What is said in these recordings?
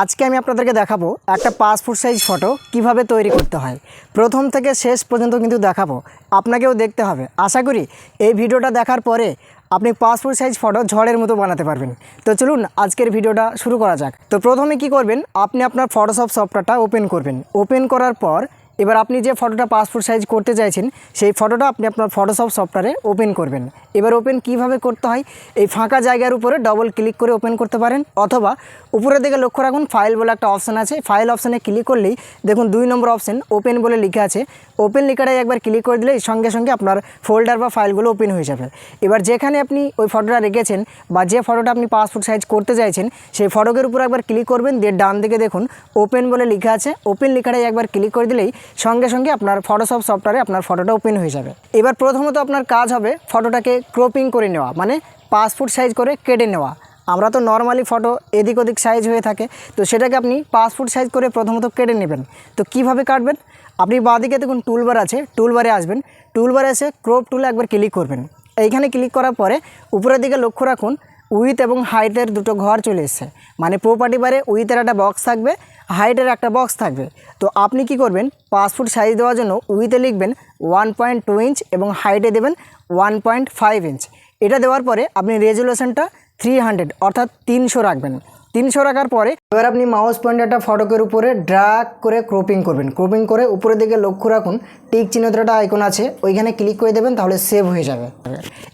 আজকে আমি আপনাদেরকে দেখাবো একটা পাসপোর্ট সাইজ ফটো কীভাবে তৈরি করতে হয়। প্রথম থেকে শেষ পর্যন্ত কিন্তু দেখাবো। আপনাকেও দেখতে হবে। আশা করি এই ভিডিওটা দেখার পরে আপনি পাসপোর্ট সাইজ ফটো ঝড়ের মতো বানাতে পারবেন। তো চলুন আজকের ভিডিওটা শুরু করা যাক। তো প্রথমে কি করবেন? আপনি আপনার ফটোশপ সফটওয়্যারটা ওপেন করবেন। ওপেন করার পর এবার আপনি যে ফটোটা পাসপোর্ট সাইজ করতে চাইছেন, সেই ফটোটা আপনি আপনার ফটোশপ সফটওয়্যারে ওপেন করবেন। এবার ওপেন কীভাবে করতে হয়? এই ফাঁকা জায়গার উপরে ডবল ক্লিক করে ওপেন করতে পারেন, অথবা উপরের দিকে লক্ষ্য রাখুন ফাইল বলে একটা অপশান আছে। ফাইল অপশানে ক্লিক করলেই দেখুন দুই নম্বর অপশান ওপেন বলে লেখা আছে। ওপেন লেখাটাই একবার ক্লিক করে দিলেই সঙ্গে সঙ্গে আপনার ফোল্ডার বা ফাইলগুলো ওপেন হয়ে যাবে। এবার যেখানে আপনি ওই ফটোটা রেখেছেন বা যে ফটোটা আপনি পাসপোর্ট সাইজ করতে চাইছেন, সেই ফটোকের উপর একবার ক্লিক করবেন, দিয়ে ডান দিকে দেখুন ওপেন বলে লেখা আছে। ওপেন লেখাটাই একবার ক্লিক করে দিলেই সঙ্গে সঙ্গে আপনার ফটোশপ সফটওয়্যারে আপনার ফটোটা ওপেন হয়ে যাবে। এবার প্রথমত আপনার কাজ হবে ফটোটাকে ক্রপিং করে নেওয়া মানে পাসপোর্ট সাইজ করে কেটে নেওয়া। আমরা তো নর্মালি ফটো এদিক ওদিক সাইজ হয়ে থাকে, তো সেটাকে আপনি পাসপোর্ট সাইজ করে প্রথমত কেটে নেবেন। তো কীভাবে কাটবেন? আপনি বাঁদিকে দেখুন টুলবার আছে টুলবারে আসবেন। টুলবারে এসে ক্রপ টুলে একবার ক্লিক করবেন। এইখানে ক্লিক করার পরে উপরের দিকে লক্ষ্য রাখুন উইথ এবং হাইটের দুটো ঘর চলে এসছে। মানে প্রপার্টি বারে উইথের একটা বক্স থাকবে হাইটের একটা বক্স থাকবে। তো আপনি কি করবেন? পাসপোর্ট সাইজ দেওয়ার জন্য উইথে লিখবেন ওয়ান পয়েন্ট টু ইঞ্চ এবং হাইটে দেবেন ওয়ান পয়েন্ট ফাইভ ইঞ্চ এটা দেওয়ার পরে আপনি রেজুলেশনটা থ্রি হান্ড্রেড অর্থাৎ তিনশো রাখবেন। তিনশো রাখার পরে এবার আপনি মাউস পয়েন্টারটা ফটকের উপরে ড্রাগ করে ক্রপিং করবেন। ক্রপিং করে উপরের দিকে লক্ষ্য রাখুন, টিক চিহ্নটা আইকন আছে, ওইখানে ক্লিক করে দেবেন, তাহলে সেভ হয়ে যাবে।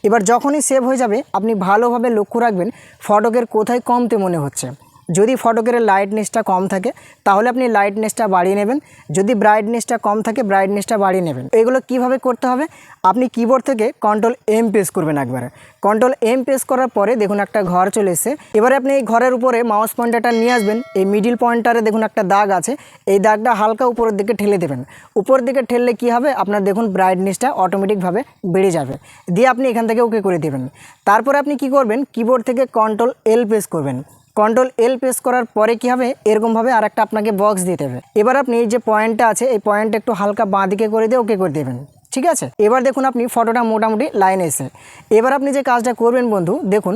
এবার যখনই সেভ হয়ে যাবে, আপনি ভালোভাবে লক্ষ্য রাখবেন ফটকের কোথায় কমতে মনে হচ্ছে। যদি ফটকের লাইটনেসটা কম থাকে, তাহলে আপনি লাইটনেসটা বাড়িয়ে নেবেন। যদি ব্রাইটনেসটা কম থাকে ব্রাইটনেসটা বাড়িয়ে নেবেন। এগুলো কীভাবে করতে হবে? আপনি কিবোর্ড থেকে কন্ট্রোল এম প্রেস করবেন একবারে। কন্ট্রোল এম প্রেস করার পরে দেখুন একটা ঘর চলে এসে এবারে আপনি এই ঘরের উপরে মাউস পয়েন্টারটা নিয়ে আসবেন। এই মিডিল পয়েন্টারে দেখুন একটা দাগ আছে। এই দাগটা হালকা উপরের দিকে ঠেলে দেবেন। উপরের দিকে ঠেললে কি হবে? আপনার দেখুন ব্রাইটনেসটা অটোমেটিকভাবে বেড়ে যাবে। দিয়ে আপনি এখান থেকে ওকে করে দেবেন। তারপরে আপনি কি করবেন? কিবোর্ড থেকে কন্ট্রোল এল প্রেস করবেন। কন্ট্রোল এল প্রেস করার পরে কি হবে? এরকমভাবে আর একটা আপনাকে বক্স দিতে হবে। এবার আপনি এই যে পয়েন্টটা আছে, এই পয়েন্টটা একটু হালকা বাঁ দিকে করে দিয়ে ওকে করে দেবেন। ঠিক আছে? এবার দেখুন আপনি ফটোটা মোটামুটি লাইনে এসে। এবার আপনি যে কাজটা করবেন বন্ধু, দেখুন,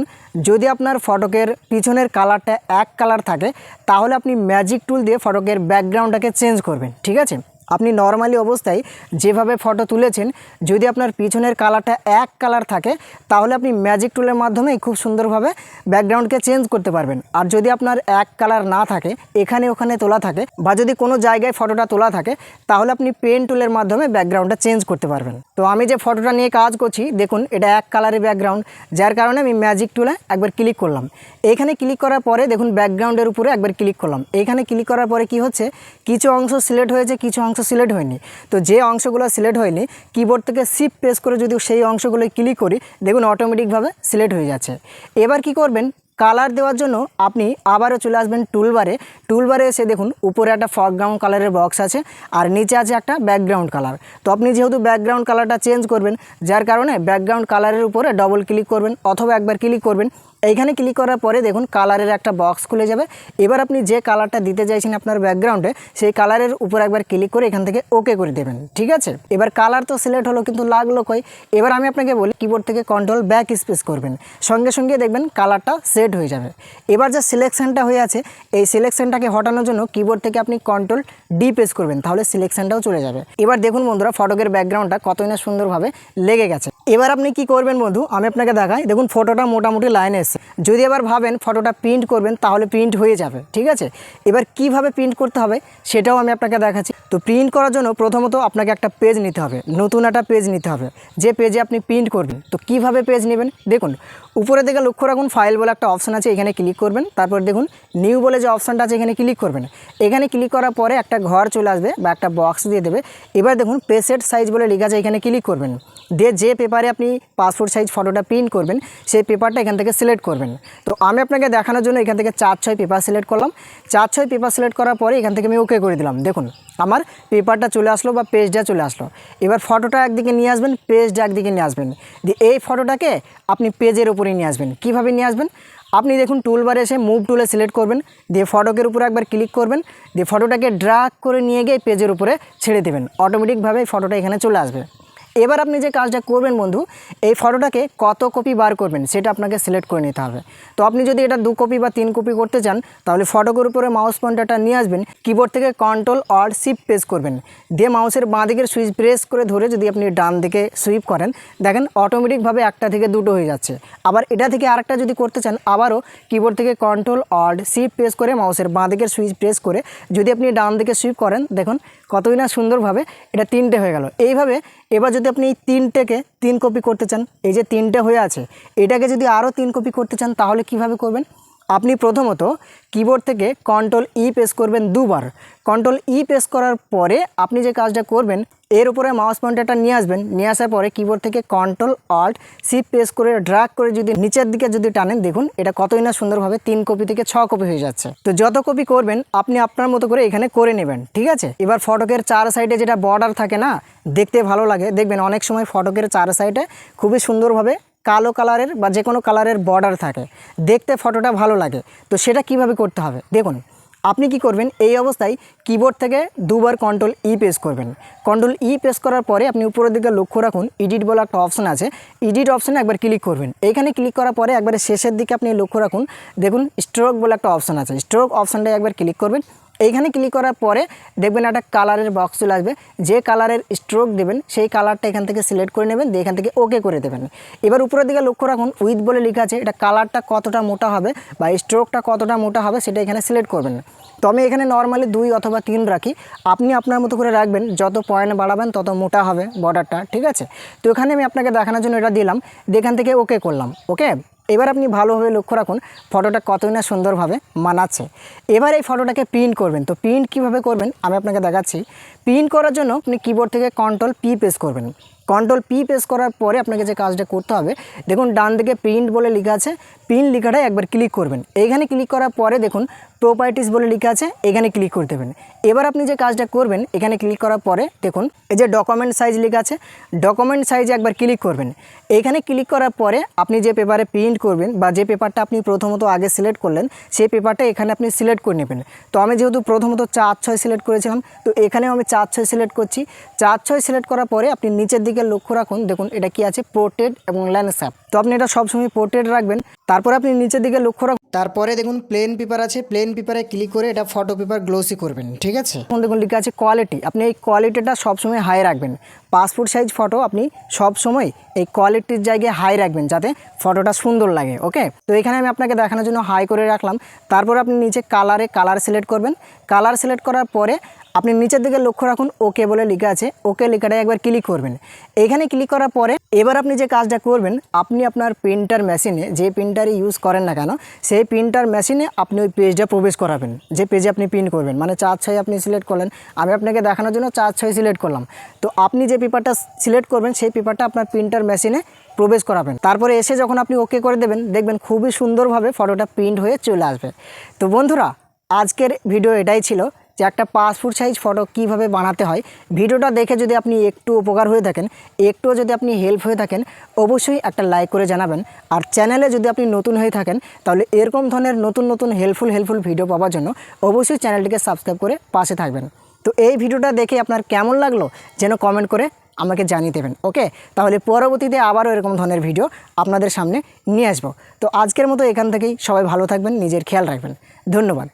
যদি আপনার ফটকের পিছনের কালারটা এক কালার থাকে, তাহলে আপনি ম্যাজিক টুল দিয়ে ফটকের ব্যাকগ্রাউন্ডটাকে চেঞ্জ করবেন। ঠিক আছে? আপনি নর্মালি অবস্থায় যেভাবে ফটো তুলেছেন, যদি আপনার পিছনের কালারটা এক কালার থাকে, তাহলে আপনি ম্যাজিক টুলের মাধ্যমে খুব সুন্দরভাবে ব্যাকগ্রাউন্ডকে চেঞ্জ করতে পারবেন। আর যদি আপনার এক কালার না থাকে, এখানে ওখানে তোলা থাকে, বা যদি কোনো জায়গায় ফটোটা তোলা থাকে, তাহলে আপনি পেন টুলের মাধ্যমে ব্যাকগ্রাউন্ডটা চেঞ্জ করতে পারবেন। তো আমি যে ফটোটা নিয়ে কাজ করছি, দেখুন, এটা এক কালারের ব্যাকগ্রাউন্ড যার কারণে আমি ম্যাজিক টুলে একবার ক্লিক করলাম। এইখানে ক্লিক করার পরে দেখুন ব্যাকগ্রাউন্ডের উপরে একবার ক্লিক করলাম। এইখানে ক্লিক করার পরে কি হচ্ছে, কিছু অংশ সিলেক্ট হয়েছে, কিছু অংশ সিলেক্ট হয়নি। তো যে অংশগুলো সিলেক্ট হয়নি কিবোর্ড থেকে শিপ প্রেস করে যদি সেই অংশগুলো ক্লিক করি, দেখুন অটোমেটিকভাবে সিলেক্ট হয়ে যাচ্ছে। এবার কি করবেন? কালার দেওয়ার জন্য আপনি আবারও চলে আসবেন টুলবারে টুলবারে এসে দেখুন, উপরে একটা ফরগ্রাউন্ড কালারের বক্স আছে আর নিচে আছে একটা ব্যাকগ্রাউন্ড কালার তো আপনি যেহেতু ব্যাকগ্রাউন্ড কালারটা চেঞ্জ করবেন, যার কারণে ব্যাকগ্রাউন্ড কালারের উপরে ডবল ক্লিক করবেন অথবা একবার ক্লিক করবেন। এইখানে ক্লিক করার পরে দেখুন কালারের একটা বক্স খুলে যাবে। এবার আপনি যে কালারটা দিতে চাইছেন আপনার ব্যাকগ্রাউন্ডে সেই কালারের উপর একবার ক্লিক করে এখান থেকে ওকে করে দেবেন, ঠিক আছে? এবার কালার তো সিলেক্ট হলো কিন্তু লাগল কই? এবার আমি আপনাকে বলি কিবোর্ড থেকে কন্ট্রোল ব্যাক স্পেস করবেন। সঙ্গে সঙ্গে দেখবেন কালারটা সেট হয়ে যাবে। এবার যে সিলেকশনটা হয়ে আছে, এই সিলেকশনটাকে হটানোর জন্য কিবোর্ড থেকে আপনি কন্ট্রোল ডি প্রেস করবেন, তাহলে সিলেকশনটাও চলে যাবে। এবার দেখুন বন্ধুরা ফটোকের ব্যাকগ্রাউন্ডটা কতই না সুন্দরভাবে লেগে গেছে। এবার আপনি কি করবেন বন্ধু? আমি আপনাকে দেখাই। দেখুন, ফটোটা মোটামুটি লাইনে এসছে। যদি আবার ভাবেন ফটোটা প্রিন্ট করবেন, তাহলে প্রিন্ট হয়ে যাবে, ঠিক আছে? এবার কীভাবে প্রিন্ট করতে হবে, সেটাও আমি আপনাকে দেখাচ্ছি। তো প্রিন্ট করার জন্য প্রথমত আপনাকে একটা পেজ নিতে হবে। নতুন একটা পেজ নিতে হবে। যে পেজে আপনি প্রিন্ট করবেন। তো কীভাবে পেজ নেবেন? দেখুন উপরের দিকে লক্ষ্য রাখুন ফাইল বলে একটা অপশান আছে, এখানে ক্লিক করবেন। তারপর দেখুন নিউ বলে যে অপশানটা আছে, এখানে ক্লিক করবেন। এখানে ক্লিক করার পরে একটা ঘর চলে আসবে বা একটা বক্স দিয়ে দেবে। এবার দেখুন পেসেট সাইজ বলে লেখা আছে, এখানে ক্লিক করবেন। দিয়ে যে পেপারে আপনি পাসপোর্ট সাইজ ফটোটা প্রিন্ট করবেন, সেই পেপারটা এখান থেকে সিলেক্ট করবেন। তো আমি আপনাকে দেখানোর জন্য এখান থেকে চার, ছয় পেপার সিলেক্ট করলাম। চার, ছয় পেপার সিলেক্ট করার পরে এখান থেকে আমি ওকে করে দিলাম। দেখুন, আমার পেপারটা চলে আসলো বা পেজটা চলে আসলো। এবার ফটোটা একদিকে নিয়ে আসবেন, পেজটা একদিকে নিয়ে আসবেন। দিয়ে এই ফটোটাকে আপনি পেজের উপরে নিয়ে আসবেন। কীভাবে নিয়ে আসবেন? আপনি দেখুন টুলবারে এসে মুভ টুলে সিলেক্ট করবেন। দিয়ে ফটোকের উপরে একবার ক্লিক করবেন। দিয়ে ফটোটাকে ড্রাগ করে নিয়ে গিয়ে পেজের উপরে ছেড়ে দেবেন। অটোমেটিকভাবে ফটোটা এখানে চলে আসবে। এবার আপনি যে কাজটা করবেন বন্ধু, এই ফটোটাকে কত কপি বার করবেন সেটা আপনাকে সিলেক্ট করে নিতে হবে। তো আপনি যদি এটা দু কপি বা তিন কপি করতে চান, তাহলে ফটোকের উপরে মাউস পয়েন্টারটা নিয়ে আসবেন কিবোর্ড থেকে কন্ট্রোল অর শিপ প্রেস করবেন। দিয়ে মাউসের বাঁ দিকের সুইচ প্রেস করে ধরে যদি আপনি ডান দিকে সুইপ করেন, দেখেন অটোমেটিকভাবে একটা থেকে দুটো হয়ে যাচ্ছে। আবার এটা থেকে আরেকটা যদি করতে চান, আবারও কিবোর্ড থেকে কন্ট্রোল অল্ট শিপ প্রেস করে মাউসের বাঁ দিকের সুইচ প্রেস করে যদি আপনি ডান দিকে সুইপ করেন, দেখুন কতই না সুন্দরভাবে এটা তিনটে হয়ে গেল। এইভাবে এবার যদি আপনি এই তিনটেকে তিন কপি করতে চান, এই যে তিনটে হয়ে আছে, এটাকে যদি আরও তিন কপি করতে চান, তাহলে কীভাবে করবেন? আপনি প্রথমত কিবোর্ড থেকে কন্ট্রোল ই প্রেস করবেন দুবার। কন্ট্রোল ই প্রেস করার পরে আপনি যে কাজটা করবেন এর উপরে মাউস পয়েন্টারটা নিয়ে আসবেন। নিয়ে আসার পরে কিবোর্ড থেকে কন্ট্রোল অল্ট সি প্রেস করে ড্রাগ করে যদি নিচের দিকে যদি টানেন, দেখুন এটা কতই না সুন্দরভাবে তিন কপি থেকে ছ কপি হয়ে যাচ্ছে। তো যত কপি করবেন, আপনি আপনার মতো করে এখানে করে নেবেন, ঠিক আছে? এবার ফটকের চার সাইডে যেটা বর্ডার থাকে না, দেখতে ভালো লাগে। দেখবেন অনেক সময় ফটকের চার সাইডে খুবই সুন্দরভাবে কালো কালারের বা যে কোনো কালারের বর্ডার থাকে। দেখতে ফটোটা ভালো লাগে। তো সেটা কীভাবে করতে হবে? দেখুন আপনি কি করবেন? এই অবস্থায় কিবোর্ড থেকে দুবার কন্ট্রোল ই প্রেস করবেন। কন্ট্রোল ই প্রেস করার পরে আপনি উপরের দিকে লক্ষ্য রাখুন এডিট বলে একটা অপশান আছে। এডিট অপশানে একবার ক্লিক করবেন। এইখানে ক্লিক করার পরে একবারে শেষের দিকে আপনি লক্ষ্য রাখুন। দেখুন স্ট্রোক বলে একটা অপশান আছে। স্ট্রোক অপশানটায় একবার ক্লিক করবেন। এইখানে ক্লিক করার পরে দেখবেন একটা কালারের বক্স চলে আসবে। যে কালারের স্ট্রোক দেবেন, সেই কালারটা এখান থেকে সিলেক্ট করে নেবেন, দিয়ে এখান থেকে ওকে করে দেবেন। এবার উপরের দিকে লক্ষ্য রাখুন উইথ বলে লেখা আছে, এটা কালারটা কতটা মোটা হবে বা স্ট্রোকটা কতটা মোটা হবে সেটা এখানে সিলেক্ট করবেন। তো আমি এখানে নর্মালি দুই অথবা তিন রাখি। আপনি আপনার মতো করে রাখবেন, যত পয়েন্ট বাড়াবেন তত মোটা হবে বর্ডারটা ঠিক আছে? তো এখানে আমি আপনাকে দেখানোর জন্য এটা দিলাম এখান থেকে ওকে করলাম ওকে এবার আপনি ভালোভাবে লক্ষ্য রাখুন, ফটোটা কতই না সুন্দরভাবে মানাচ্ছে। এবার এই ফটোটাকে প্রিন্ট করবেন। তো প্রিন্ট কীভাবে করবেন? আমি আপনাকে দেখাচ্ছি। প্রিন্ট করার জন্য আপনি কিবোর্ড থেকে কন্ট্রোল পি প্রেস করবেন। কন্ট্রোল পি প্রেস করার পরে আপনাকে যে কাজটা করতে হবে, দেখুন ডান দিকে প্রিন্ট বলে লেখা আছে প্রিন্ট লেখাটা একবার ক্লিক করবেন। এইখানে ক্লিক করার পরে দেখুন প্রপার্টিস বলে লেখা আছে, এখানে ক্লিক করে দেবেন এবার আপনি যে কাজটা করবেন, এখানে ক্লিক করার পরে দেখুন, এই যে ডকুমেন্ট সাইজ লেখা আছে ডকুমেন্ট সাইজে একবার ক্লিক করবেন। এইখানে ক্লিক করার পরে আপনি যে পেপারে প্রিন্ট করবেন বা যে পেপারটা আপনি প্রথমত আগে সিলেক্ট করলেন, সেই পেপারটা এখানে আপনি সিলেক্ট করে নেবেন। তো আমি যেহেতু প্রথমত চার ছয় সিলেক্ট করেছিলাম, তো এখানেও আমি চার ছয় সিলেক্ট করছি। চার ছয় সিলেক্ট করার পরে আপনি নিচের দিকে লক্ষ্য রাখুন। দেখুন, এটা কি আছে? পোর্টেড এবং ল্যান্ডস্যাপ তো আপনি এটা সবসময় পোর্টেড রাখবেন। তারপরে আপনি নিচের দিকে লক্ষ্য রাখুন। তারপরে দেখুন প্লেন পেপার আছে। প্লেন পেপারে ক্লিক করে এটা ফটো পেপার গ্লোসি করবেন ঠিক আছে? এখন দেখুন লেখা আছে কোয়ালিটি আপনি এই কোয়ালিটিটা সবসময় হাই রাখবেন। পাসপোর্ট সাইজ ফটো আপনি সবসময় এই কোয়ালিটির জায়গায় হাই রাখবেন যাতে ফটোটা সুন্দর লাগে ওকে তো এখানে আমি আপনাকে দেখানোর জন্য হাই করে রাখলাম। তারপর আপনি নিচে কালারে কালার সিলেক্ট করবেন। কালার সিলেক্ট করার পরে আপনি নিচের দিকে লক্ষ্য রাখুন ওকে বলে লেখা আছে। ওকে লেখাটা একবার ক্লিক করবেন। এখানে ক্লিক করার পরে এবার আপনি যে কাজটা করবেন আপনি আপনার প্রিন্টার মেশিনে যে প্রিন্টারই ইউজ করেন না কেন, সেই প্রিন্টার মেশিনে আপনি ওই পেজটা প্রবেশ করাবেন। যে পেজে আপনি প্রিন্ট করবেন মানে চার ছয় আপনি সিলেক্ট করলেন, আমি আপনাকে দেখানোর জন্য চার ছয় সিলেক্ট করলাম। তো আপনি যে পেপারটা সিলেক্ট করবেন, সেই পেপারটা আপনার প্রিন্টার মেশিনে প্রবেশ করাবেন। তারপরে এসে যখন আপনি ওকে করে দেবেন, দেখবেন খুবই সুন্দরভাবে ফটোটা প্রিন্ট হয়ে চলে আসবে। তো বন্ধুরা, আজকের ভিডিও এটাই ছিল। যে একটা পাসপোর্ট সাইজ ফটো কীভাবে বানাতে হয়, ভিডিওটা দেখে যদি আপনি একটু উপকার হয়ে থাকেন, একটুও যদি আপনি হেল্প হয়ে থাকেন, অবশ্যই একটা লাইক করে জানাবেন। আর চ্যানেলে যদি আপনি নতুন হয়ে থাকেন, তাহলে এরকম ধরনের নতুন নতুন হেল্পফুল হেল্পফুল ভিডিও পাওয়ার জন্য অবশ্যই চ্যানেলটিকে সাবস্ক্রাইব করে পাশে থাকবেন। তো এই ভিডিওটা দেখে আপনার কেমন লাগল, যেন কমেন্ট করে আমাকে জানিয়ে দেবেন ওকে তাহলে পরবর্তীতে আবারও এরকম ধরনের ভিডিও আপনাদের সামনে নিয়ে আসব। তো আজকের মতো এখান থেকেই সবাই ভালো থাকবেন, নিজের খেয়াল রাখবেন। ধন্যবাদ।